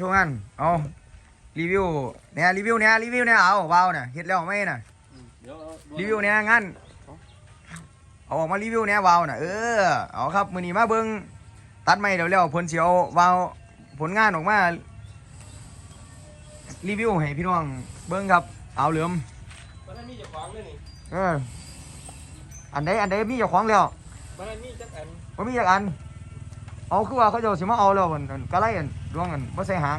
ช่วงนั้นเอารีวิวเนี่ยรีวิวเนี่ยรีวิวเนี่ยเอาเบาเนี่ยเฮ็ดแล้วไหมน่ะเดี๋ยวรีวิวเนี่ยงั้นเอาออกมารีวิวเนี่ยเบาน่ะเออเอาครับมื้อนี้มาเบิ่งตัดไม้เดี๋ยวแล้วผลสิเอาเบาผลงานออกมา รีวิวให้พี่น้องเบิ่งครับ เอาเหลือมมันมีเจ้าของด้วยนี่เอออันใดอันใดมีเจ้าของแล้วมันมีจักอันบ่มีจักอัน เอาคือว่าเขาเจะสิมาเอาแล้วมันมันก็ไล่กันดวงกันบ่ใส่หาง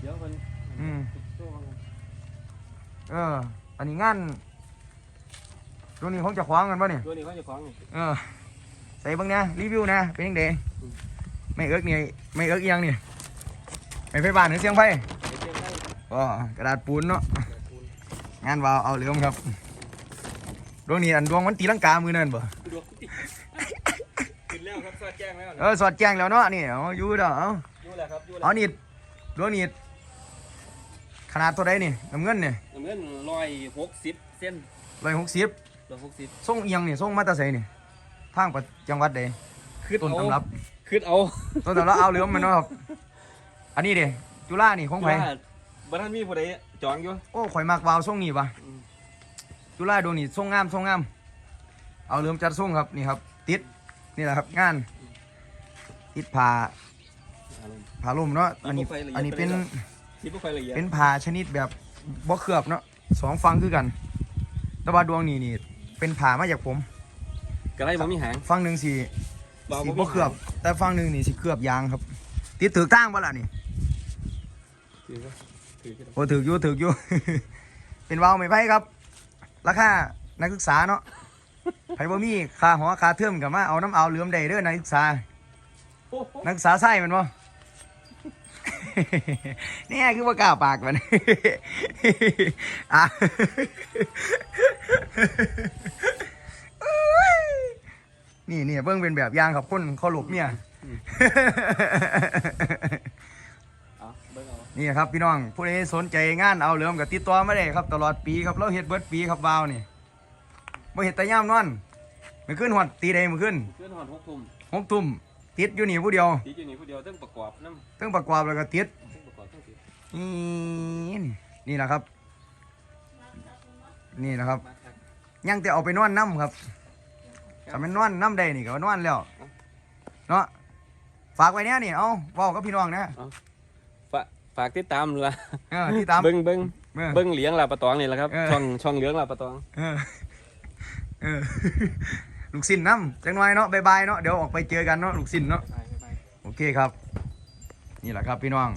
เดี๋ยวมันอืมช่วงเออ อันนี้งานดวงนี้ของเจ้าของกันบ่เนี่ยตัวนี้เขาเจ้าของนี่เออ ใส่เบิ่งนะรีวิวนะ เป็นจังไดอืมไม่เอิกนี่ไม่เอิกอีหยังนี่ไม่ไฟบ้านหรือเสียงไฟเดี๋ยวเจ๊ให้อ๋อกระดาษปูนเนาะแบบปูนงานวาวเอาเหลือมครับ ดวงนี้อันดวงมันตีลังกามือนั่นบ่ดูดิขึ้นแล้วครับส อดแจ้งแล้วเออสอดแจ้งแล้วเนาะนี่เอาอยู่เด้อเอาอยู่แล้วครับอยู่แล้วเอานี่ดวงนี้ขนาดเท่าใดนี่น้ำเงินนี่เงินร้อยหกสิบเส้นร้อยหกสิบร้อยหกสิบส่งเอียงนี่ส่งมาแตาไสนี่ทางประจังหวัดใดขึ้นต้นเอาตำรับขึ้นเอาต้นตำรับเอาเหลือมมันเนาะครับอันนี้เด้จุฬานี่ของไผบ้านมีผู้ใดจองอยู่โอ้ข่อยมักวาวส่งนี่ปะอืมจุฬาดวงนี่ส่งงามส่งงามเอาเหลือมจัดส่งครับนี่ครับ ติดนี่แหละครับงาน ติดผ้าผ้าล่มเนาะอันนี้ติดบ่ไฟละเอียดอันนี้เป็นไปเลยที่ผู้ไฟละเอียดเป็นผ้าชนิดแบบบ่เคลือบเนาะสองฟังคือกัน แต่ว่าดวงนี้นี่เป็นผ้ามาจากผมกระไรบ่มีหางฟังหนึ่งสีบ่สีมีบ่เคลือบ แต่ฟังหนึ่งนี่สีเคลือบยางครับติดถือตั้งบ่ล่ะนี่ถือว่าถือขึ้นโอ้ถืออยู่ถืออยู่เป็นวาวไม่ไพ่ครับ ราคานักศึกษาเนาะไผบ่มีค่าหอค่าเทอมกับมาเอาน้ำเอาเหลือมได้เด้อนักศึกษาโอ้โห นักศึกษาไส้มันบ่ เนี่ยคือว่ากล้าปากมัน อะนี่นี่เบิ่งเป็นแบบอย่างครับคนเขาหลบเนี่ย เอาเบิ่งเอานี่ครับพี่น้องผู้ใดสนใจงานเอาเหลือมกับติดต่อมาได้ครับ ตลอดปีครับเราเฮ็ดเบิดปีครับวาวนี่บ่เฮ็ดแต่ยามนอนมื้อคืนฮอดตีใดมื้อคืนขึ้นหอดหกทุ่มหกทุ่ม ติดอยู่นี่ผู้เดียวตีอยู่นี่ผู้เดียวต้องประกอบน้ำเทั้งประกอบแล้วก็ติดต้องประกอบต้องติดนี่นี่นี่แหละครับ นี่แหละครับมาครับยังแต่เอาไปนอนน้ำครับถ้ามันนอนน้ำได้นี่ก็ว่านอนแล้วเนาะฝากไว้เนี่ยนี่เอาเว้ากับพี่น้องนะฝากฝากติดตามเลยเออที่ตามเบิ้งเบิ้งเออเบิ้งเหลียงลาปะตองนี่แหละครับเออช่องช่องเหลียงลาปะตองเออเออ ลูกสินน้ำจังหน่อยเนาะบายบายเนาะเดี๋ยวออกไปเจอกันเนาะลูกสินเนาะไปไปไปโอเคครับ นี่แหละครับพี่น้อง